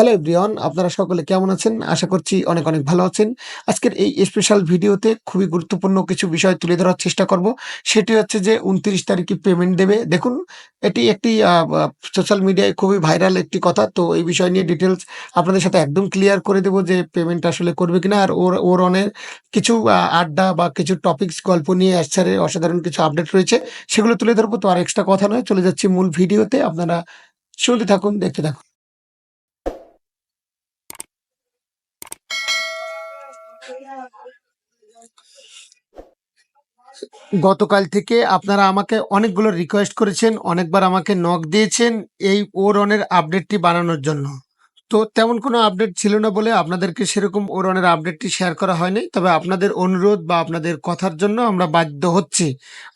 Hello everyone, আপনারা সকলে কেমন আছেন? আশা করছি অনেক অনেক ভালো আছেন। আজকের এই স্পেশাল ভিডিওতে খুবই গুরুত্বপূর্ণ কিছু বিষয় তুলে ধরার চেষ্টা করব। সেটি হচ্ছে যে উনত্রিশ তারিখে পেমেন্ট দেবে। দেখুন, এটি একটি সোশ্যাল মিডিয়ায় খুবই ভাইরাল একটি কথা। তো এই বিষয় নিয়ে ডিটেলস আপনাদের সাথে একদম ক্লিয়ার করে দেবো যে পেমেন্ট আসলে করবে কিনা। আর ওর ওর অনেক কিছু আড্ডা বা কিছু টপিকস গল্প নিয়ে আসছে। অসাধারণ কিছু আপডেট রয়েছে। সেগুলো তুলে ধরবো। তো আর এক্সট্রা কথা নয়। চলে যাচ্ছি মূল ভিডিওতে। আপনারা শুনতে থাকুন, দেখতে থাকুন। গতকাল থেকে আপনারা আমাকে অনেকগুলো রিকোয়েস্ট করেছেন, অনেকবার আমাকে নক দিয়েছেন এই ওরনের আপডেটটি বানানোর জন্য। তো তেমন কোনো আপডেট ছিল না বলে আপনাদেরকে সেরকম ওরনের আপডেটটি শেয়ার করা হয়নি। তবে আপনাদের অনুরোধ বা আপনাদের কথার জন্য আমরা বাধ্য হচ্ছি।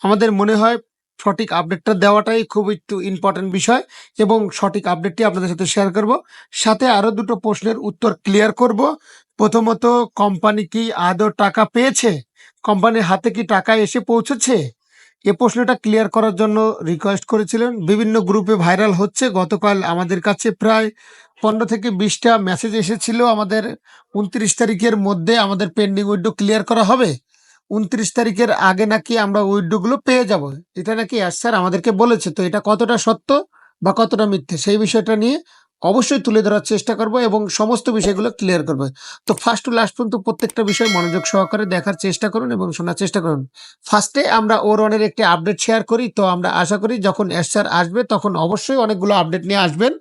আমাদের মনে হয় সঠিক আপডেটটা দেওয়াটাই খুব একটু ইম্পর্টেন্ট বিষয় এবং সঠিক আপডেটটি আপনাদের সাথে শেয়ার করব। সাথে আরও দুটো প্রশ্নের উত্তর ক্লিয়ার করব। প্রথমত কোম্পানি কি আদৌ টাকা পেয়েছে? কোম্পানির হাতে কি টাকা এসে পৌঁছেছে? এ প্রশ্নটা ক্লিয়ার করার জন্য রিকোয়েস্ট করেছিলেন। বিভিন্ন গ্রুপে ভাইরাল হচ্ছে। গতকাল আমাদের কাছে প্রায় পনেরো থেকে বিশটা মেসেজ এসেছিল। আমাদের উনত্রিশ তারিখের মধ্যে আমাদের পেন্ডিং উইডো ক্লিয়ার করা হবে। উনত্রিশ তারিখের আগে নাকি আমরা উইডোগুলো পেয়ে যাব। এটা নাকি এস স্যার আমাদেরকে বলেছে। তো এটা কতটা সত্য বা কতটা মিথ্যে? সেই বিষয়টা নিয়ে অবশ্যই তুলে ধরার চেষ্টা করব এবং সমস্ত বিষয়গুলো ক্লিয়ার করব। তো ফার্স্ট টু লাস্ট পর্যন্ত প্রত্যেকটা বিষয় মনোযোগ সহকারে দেখার চেষ্টা করুন এবং শোনার চেষ্টা করুন। ফার্স্টে আমরা ওর অনের একটি আপডেট শেয়ার করি। তো আমরা আশা করি যখন এসআর আসবে তখন অবশ্যই অনেকগুলো আপডেট নিয়ে আসবেন।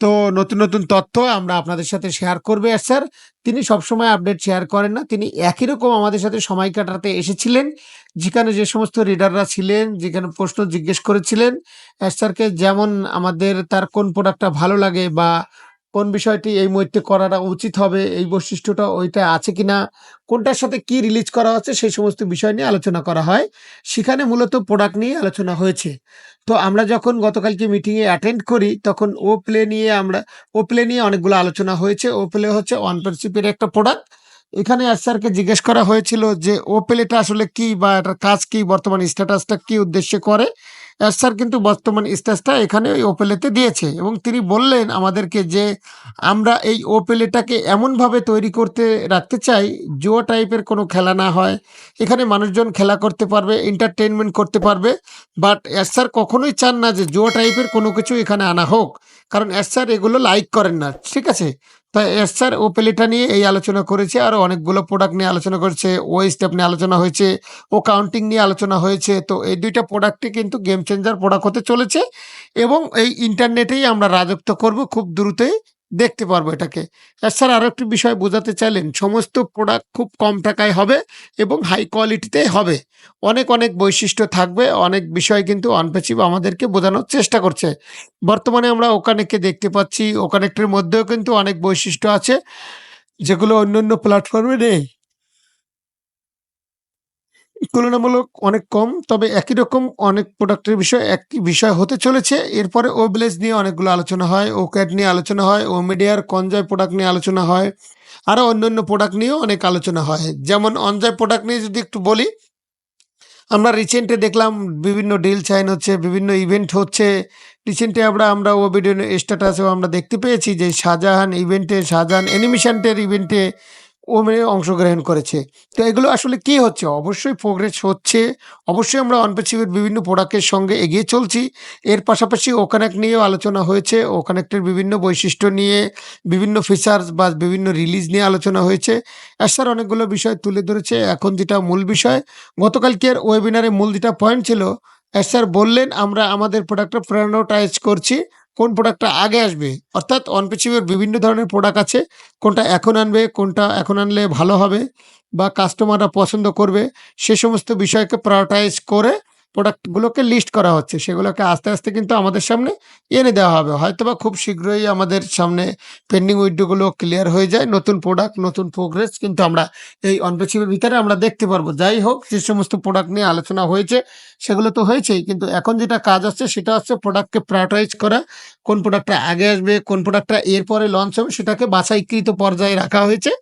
তো নতুন নতুন তথ্য আমরা আপনাদের সাথে শেয়ার করবে স্যার তিনি সবসময় আপডেট শেয়ার করেন না। তিনি একই রকম আমাদের সাথে সময় কাটাতে এসেছিলেন। যেখানে যে সমস্ত রিডাররা ছিলেন, যেখানে প্রশ্ন জিজ্ঞেস করেছিলেন স্যারকে যেমন আমাদের তার কোন প্রোডাক্টটা ভালো লাগে বা কোন বিষয়টি এই মুহূর্তে করাটা উচিত হবে, এই বৈশিষ্ট্যটা ওইটা আছে কি না কোনটার সাথে কি রিলিজ করা হচ্ছে, সেই সমস্ত বিষয় নিয়ে আলোচনা করা হয়। সেখানে মূলত প্রোডাক্ট নিয়ে আলোচনা হয়েছে। তো আমরা যখন গতকালকে মিটিংয়ে অ্যাটেন্ড করি, তখন ও প্লে নিয়ে আমরা ও প্লে নিয়ে অনেকগুলো আলোচনা হয়েছে। ও প্লে হচ্ছে ওয়ান ওয়ানপারশিপের একটা প্রোডাক্ট এখানে স্যারকে জিজ্ঞেস করা হয়েছিল যে ও প্লেটা আসলে কি বা এটার কাজ কি? বর্তমান স্ট্যাটাসটা কি উদ্দেশ্যে করে? স্যার কিন্তু বর্তমান স্ট্যাটাসটা এখানে ওই ওপেলেতে দিয়েছে এবং তিনি বললেন আমাদেরকে যে, আমরা এই ওপেলেটাকে এমনভাবে তৈরি করতে, রাখতে চাই, জুয়ো টাইপের কোনো খেলা না হয়। এখানে মানুষজন খেলা করতে পারবে এন্টারটেনমেন্ট করতে পারবে। বাট এস স্যার কখনোই চান না যে, জুয়ো টাইপের কোনো কিছু এখানে আনা হোক। কারণ এস স্যার এগুলো লাইক করেন না। ঠিক আছে? তাই এস স্যার, ও প্লেটা নিয়ে এই আলোচনা করেছে আরও অনেকগুলো প্রোডাক্ট নিয়ে আলোচনা করেছে, ও স্টেপ নিয়ে আলোচনা হয়েছে, ও কাউন্টিং নিয়ে আলোচনা হয়েছে, তো এই দুইটা প্রোডাক্টই কিন্তু গেম চেঞ্জার প্রোডাক্ট হতে চলেছে এবং এই ইন্টারনেটেই আমরা রাজত্ব করব খুব দ্রুতই। দেখতে পারব এটাকে। স্যার আরও একটি বিষয় বোঝাতে চাইলেন, সমস্ত প্রোডাক্ট খুব কম টাকায় হবে এবং হাই কোয়ালিটিতে হবে। অনেক অনেক বৈশিষ্ট্য থাকবে, অনেক বিষয় কিন্তু অনপেচিভ আমাদেরকে বোঝানোর চেষ্টা করছে। বর্তমানে আমরা ওকানেককে দেখতে পাচ্ছি ওকানেক্টের মধ্যেও কিন্তু অনেক বৈশিষ্ট্য আছে, যেগুলো অন্য অন্য প্ল্যাটফর্মে নেই। তুলনামূলক অনেক কম, তবে একই রকম অনেক প্রোডাক্টের বিষয়, একই বিষয় হতে চলেছে। এরপরে ও নিয়ে অনেকগুলো আলোচনা হয় ও ক্যাট নিয়ে আলোচনা হয় ও মিডিয়ার কনজয় প্রোডাক্ট নিয়ে আলোচনা হয় আরও অন্য অন্য প্রোডাক্ট নিয়েও অনেক আলোচনা হয়। যেমন অনজয় প্রোডাক্ট নিয়ে যদি একটু বলি, আমরা রিসেন্টে দেখলাম বিভিন্ন ডিল সাইন হচ্ছে, বিভিন্ন ইভেন্ট হচ্ছে। রিসেন্টে আমরা আমরা ও ভিডিও স্ট্যাটাসেও আমরা দেখতে পেয়েছি যে শাহজাহান ইভেন্টে শাহজাহান অ্যানিমেশনটের ইভেন্টে ও মেয়ে অংশগ্রহণ করেছে। তো এগুলো আসলে কি হচ্ছে? অবশ্যই প্রোগ্রেস হচ্ছে। অবশ্যই আমরা অনপেসিভের বিভিন্ন প্রোডাক্টের সঙ্গে এগিয়ে চলছি। এর পাশাপাশি ও কানেক্ট নিয়েও আলোচনা হয়েছে। ও কানেক্টের বিভিন্ন বৈশিষ্ট্য নিয়ে, বিভিন্ন ফিচার্স বা বিভিন্ন রিলিজ নিয়ে আলোচনা হয়েছে। স্যার অনেকগুলো বিষয় তুলে ধরেছে। এখন যেটা মূল বিষয় গতকালকের ওয়েবিনারে মূল যেটা পয়েন্ট ছিল স্যার বললেন, আমরা আমাদের প্রোডাক্টটা প্রায়োটাইজ করছি। কোন প্রোডাক্টটা আগে আসবে? অর্থাৎ অনপেসিভের বিভিন্ন ধরনের প্রোডাক্ট আছে, কোনটা এখন আনবে, কোনটা এখন আনলে ভালো হবে বা কাস্টমাররা পছন্দ করবে, সে সমস্ত বিষয়কে প্রায়োরিটাইজ করে প্রোডাক্টগুলোকে লিস্ট করা হচ্ছে, সেগুলোকে আস্তে আস্তে কিন্তু আমাদের সামনে এনে দেওয়া হবে। হয়তোবা খুব শীঘ্রই আমাদের সামনে পেন্ডিং উইডোগুলো ক্লিয়ার হয়ে যায়, নতুন প্রোডাক্ট নতুন প্রোগ্রেস কিন্তু আমরা এই অনপেসিভের ভিতরে আমরা দেখতে পারব। যাই হোক, যে সমস্ত প্রোডাক্ট নিয়ে আলোচনা হয়েছে, সেগুলো তো হয়েছেই, কিন্তু এখন যেটা কাজ হচ্ছে সেটা হচ্ছে প্রোডাক্টকে প্রায়োটাইজ করা, কোন প্রোডাক্টটা আগে আসবে, কোন প্রোডাক্টটা এরপরে লঞ্চ হবে, সেটাকে বাছাইকৃত পর্যায়ে রাখা হয়েছে।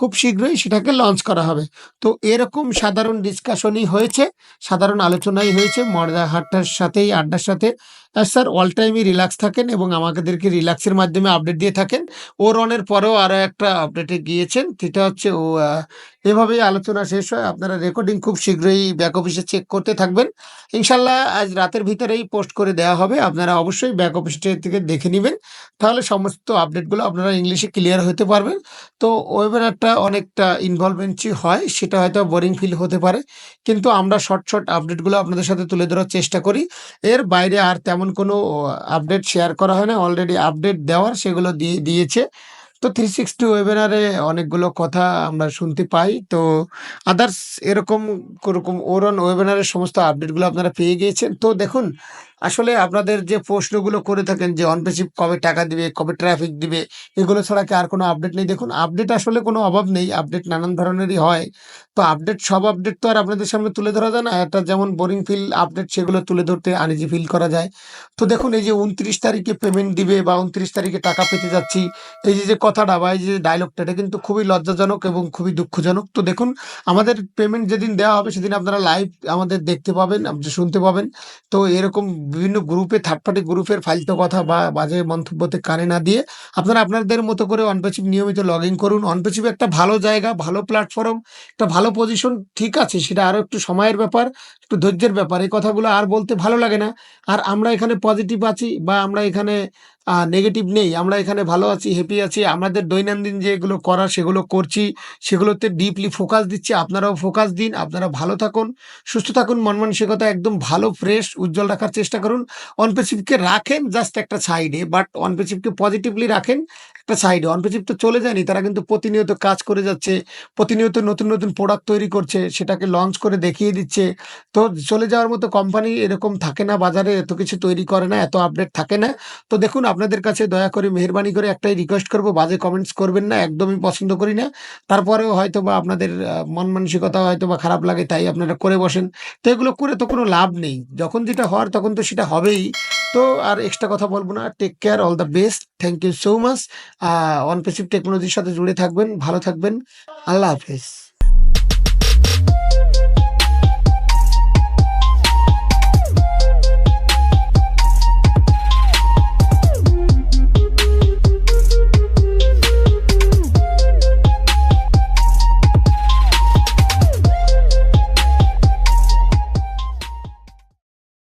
খুব শীঘ্রই সেটাকে লঞ্চ করা হবে। তো এরকম সাধারণ ডিসকাশনই হয়েছে, সাধারণ আলোচনাই হয়েছে মর্দা হাটটার সাথেই, আড্ডার সাথে। স্যার অল টাইমই রিল্যাক্স থাকেন এবং আমাদেরকে রিল্যাক্সের মাধ্যমে আপডেট দিয়ে থাকেন। ও রনের পরেও আরও একটা আপডেটে গিয়েছেন। সেটা হচ্ছে ও এভাবেই আলোচনা শেষ হয়। আপনারা রেকর্ডিং খুব শীঘ্রই ব্যাক অফিসে চেক করতে থাকবেন। ইনশাল্লাহ আজ রাতের ভিতরেই পোস্ট করে দেওয়া হবে। আপনারা অবশ্যই ব্যাক অফিস থেকে দেখে নেবেন তাহলে সমস্ত আপডেটগুলো আপনারা ইংলিশে ক্লিয়ার হতে পারবেন। তো ওয়েবিনারটা অনেকটা ইনভলভেন্সি হয়। সেটা হয়তো বোরিং ফিল হতে পারে। কিন্তু আমরা শর্ট, শর্ট আপডেটগুলো আপনাদের সাথে তুলে ধরার চেষ্টা করি। এর বাইরে আর তেমন কোনো আপডেট শেয়ার করা হয় না। অলরেডি আপডেট দেওয়ার সেগুলো দিয়ে, দিয়েছে। তো 360 ওয়েবিনারে অনেকগুলো কথা আমরা শুনতে পাই। তো আদার্স এরকম, ওরকম ওরন ওয়েবিনারের সমস্ত আপডেটগুলো আপনারা পেয়ে গিয়েছেন। তো দেখুন আসলে আপনাদের যে প্রশ্নগুলো করে থাকেন যে অনপেসিভ কবে টাকা দিবে, কবে ট্রাফিক দিবে এগুলো ছাড়া কি আর কোনো আপডেট নেই? দেখুন আপডেট আসলে কোনো অভাব নেই। আপডেট নানান ধরনেরই হয়। তো আপডেট সব আপডেট তো আর আপনাদের সামনে তুলে ধরা যায় না। একটা যেমন বোরিং ফিল আপডেট সেগুলো তুলে ধরতে আনইজি ফিল করা যায়। তো দেখুন এই যে 29 তারিখে পেমেন্ট দিবে বা 29 তারিখে টাকা পেতে যাচ্ছি। এই যে, যে কথাটা বা এই যে ডায়লগটা এটা কিন্তু খুবই লজ্জাজনক এবং খুবই দুঃখজনক। তো দেখুন আমাদের পেমেন্ট যেদিন দেওয়া হবে সেদিন আপনারা লাইভ আমাদের দেখতে পাবেন, আপ শুনতে পাবেন। তো এরকম বিভিন্ন গ্রুপে থার্ড পার্টি গ্রুপের ফালতু কথা বা বাজে মন্তব্যতে কানে না দিয়ে আপনারা আপনাদের মতো করে অনপেসিভ নিয়মিত লগ ইন করুন। অনপেসিভ একটা ভালো জায়গা, ভালো প্ল্যাটফর্ম, একটা ভালো পজিশন ঠিক আছে সেটা আরও একটু সময়ের ব্যাপার, একটু ধৈর্যের ব্যাপার। এই কথাগুলো আর বলতে ভালো লাগে না। আর আমরা এখানে পজিটিভ আছি বা আমরা এখানে নেগেটিভ নেই। আমরা এখানে ভালো আছি, হ্যাপি আছি। আমাদের দৈনন্দিন যেগুলো করা সেগুলো করছি। সেগুলোতে ডিপলি ফোকাস দিচ্ছি। আপনারাও ফোকাস দিন। আপনারা ভালো থাকুন, সুস্থ থাকুন। মন মানসিকতা একদম ভালো ফ্রেশ উজ্জ্বল রাখার চেষ্টা করুন। অনপেসিভকে রাখেন জাস্ট একটা সাইডে বাট অনপেসিভকে পজিটিভলি রাখেন একটা সাইডে। অনপেসিভ তো চলে যায়নি। তারা কিন্তু প্রতিনিয়ত কাজ করে যাচ্ছে। প্রতিনিয়ত নতুন, নতুন প্রোডাক্ট তৈরি করছে। সেটাকে লঞ্চ করে দেখিয়ে দিচ্ছে। তো চলে যাওয়ার মতো কোম্পানি এরকম থাকে না বাজারে এত কিছু তৈরি করে না, এত আপডেট থাকে না। তো দেখুন আপনাদের কাছে দয়া করে মেহেরবানি করে একটাই রিকোয়েস্ট করব বাজে কমেন্টস করবেন না। একদমই পছন্দ করি না। তারপরেও হয়তো বা আপনাদের মন মানসিকতা হয়তো বা খারাপ লাগে তাই আপনারা করে বসেন। তো এগুলো করে তো কোনো লাভ নেই। যখন যেটা হওয়ার তখন তো সেটা হবেই। তো আর এক্সট্রা কথা বলব না। Take care all the best. Thank you so much. Onpassive টেকনোলজির সাথে জুড়ে থাকবেন, ভালো থাকবেন। আল্লাহ হাফেজ।